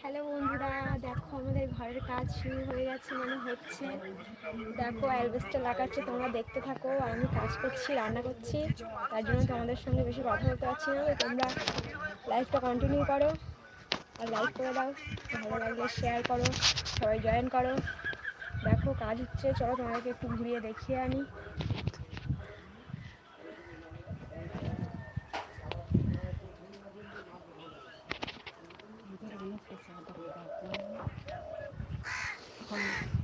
Hello বন্ধুরা, দেখো আমাদের ঘরের কাজ শুরু হয়ে গেছে মানে হচ্ছে। দেখো অ্যালবেস্টটা লাগাচ্ছে, তোমরা দেখতে থাকো। আর আমি কাজ করছি, রান্না করছি। তার জন্য তোমাদের সঙ্গে বেশি কথা বলতে পারছি না। তোমরা লাইফটা কন্টিনিউ করো আর লাইক করে দাও। ভালো লাগলে শেয়ার করো, সবাই জয়েন করো। দেখো, কাজ হচ্ছে, চলো তোমাদেরকে একটু ঘুরিয়ে দেখিয়ে আনি তো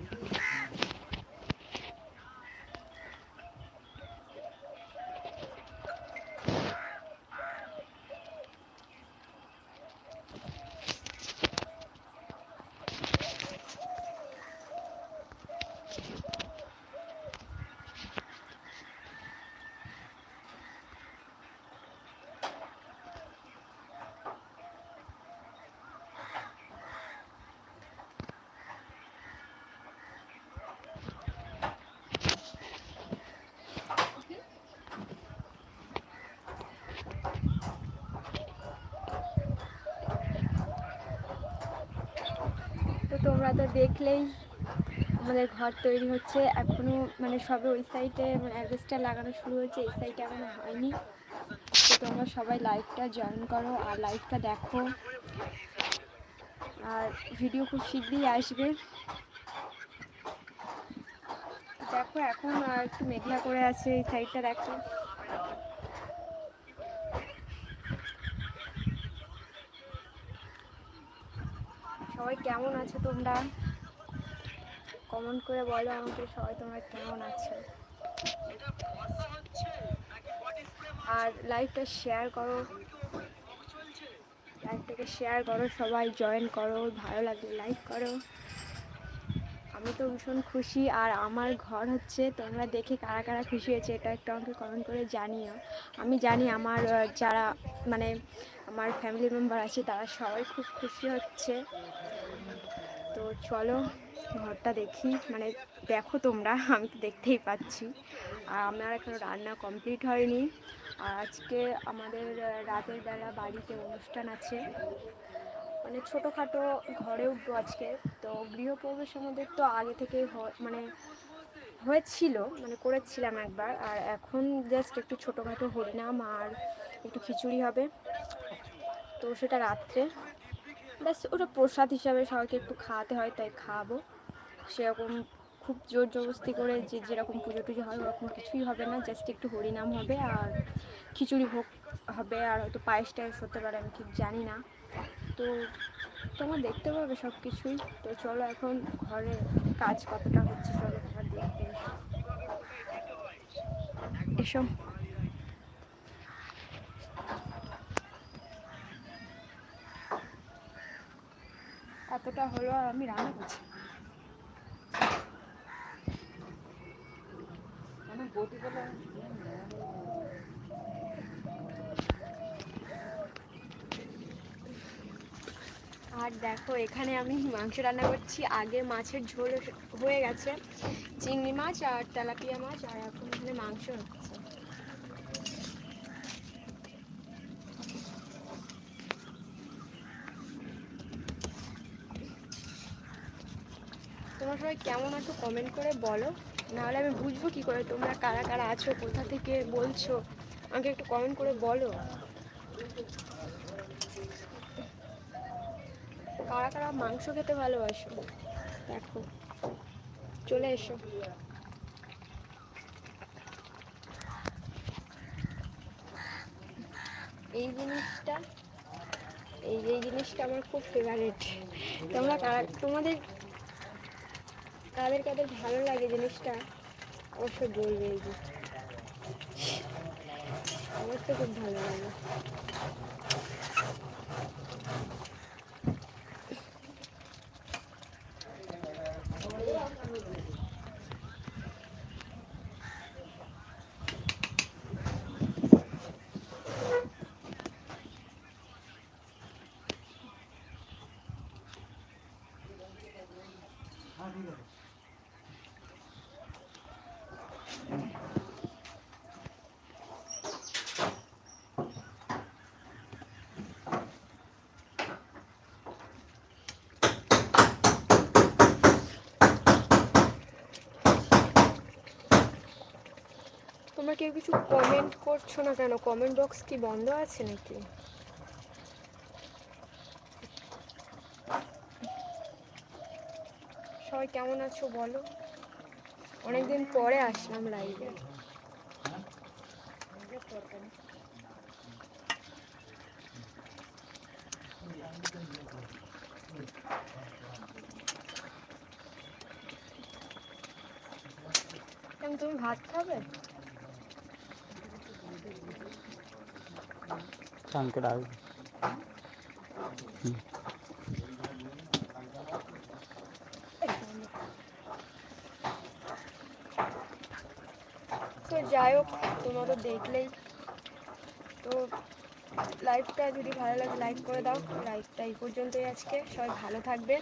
তোমরা তো দেখলেই আমাদের ঘর তৈরি হচ্ছে। এখনও মানে সবে ওই সাইডে অ্যাডভেস্টার লাগানো শুরু হয়েছে, এই সাইডে এখনও হয়নি। তো তোমরা সবাই লাইভটা জয়েন করো আর লাইভটা দেখো। আর ভিডিও খুব শীঘ্রই আসবে। দেখো এখন একটু মেঘলা করে আছে, এই সাইডটা দেখো সবাই কেমন আছো তোমরা? কমেন্ট করে বলো আমাকে সবাই তোমরা কেমন আছো? আর লাইভটা শেয়ার করো। লাইভটাকে শেয়ার করো, সবাই জয়েন করো, ভালো লাগলে লাইক করো। আমি তো ভীষণ খুশি, আর আমার ঘর হচ্ছে, তোমরা দেখে কারা কারা খুশি হয়েছে এটা একটু আমাকে কমেন্ট করে জানিও। আমি জানি আমার যারা মানে আমার ফ্যামিলি মেম্বার আছে, তারা সবাই খুব খুশি হচ্ছে। চলো, ঘরটা দেখি। মানে দেখো তোমরা, আমি তো দেখতেই পাচ্ছি। আর আমার এখনও রান্না কমপ্লিট হয়নি। আর আজকে আমাদের রাতের বেলা বাড়িতে অনুষ্ঠান আছে। মানে ছোটোখাটো ঘরে উঠবো আজকে। তো গৃহপ্রবেশ আমাদের তো আগে থেকে মানে হয়েছিল মানে করেছিলাম একবার। আর এখন জাস্ট একটু ছোটোখাটো হরিনাম আর একটু খিচুড়ি হবে। তো সেটা রাত্রে। ব্যাস, ওটা প্রসাদ হিসাবে সবাইকে একটু খাওয়াতে হয়, তাই খাওয়াবো সেরকম খুব জোর জবরদস্তি করে যে যেরকম পুজো টুজো হয়, ওরকম কিছুই হবে না জাস্ট একটু হরিনাম হবে আর খিচুড়ি ভোগ হবে আর হয়তো পায়েস টায়েস হতে পারে, আমি ঠিক জানি না। তো তোমার দেখতে পাবে সব কিছুই তো চলো এখন ঘরে কাজ কতটা হচ্ছে, চলো তোমার দেখতে এসো। এতটা হলো আর আমি রান্না করছি। আর দেখো এখানে আমি মাংস রান্না করছি। আগে মাছের ঝোল হয়ে গেছে। চিংড়ি মাছ আর তেলাপিয়া মাছ আর এখন এখানে মাংস হচ্ছে তোমরা সবাই কেমন আছো কমেন্ট করে বলো। নাহলে আমি বুঝব কি করে তোমরা কারা কারা আছো, কোথা থেকে বলছো, আমাকে একটু কমেন্ট করে বলো। কারা কারা মাংস খেতে ভালোবাসো? দেখো, চলে এসো। এই জিনিসটা, এই এই জিনিসটা আমার খুব ফেভারিট তোমরা কারা, তোমাদের কাদের কাদের ভালো লাগে জিনিসটা? অবশ্যই বলবে এই যে। আমার তো খুব ভালো লাগে। হ্যাঁ, Thank you. তোমরা কেউ কিছু কমেন্ট করছ না কেন? কমেন্ট বক্স কি বন্ধ আছে নাকি? সবাই কেমন আছো বলো? অনেকদিন পরে আসলাম লাইভে তুমি ভাত খাবে? চান করে আসবে। তো যাই হোক, তোমরা তো দেখলেই। তো লাইভটা যদি ভালো লাগে লাইক করে দাও। লাইভটা এই পর্যন্তই আজকে। সবাই ভালো থাকবে।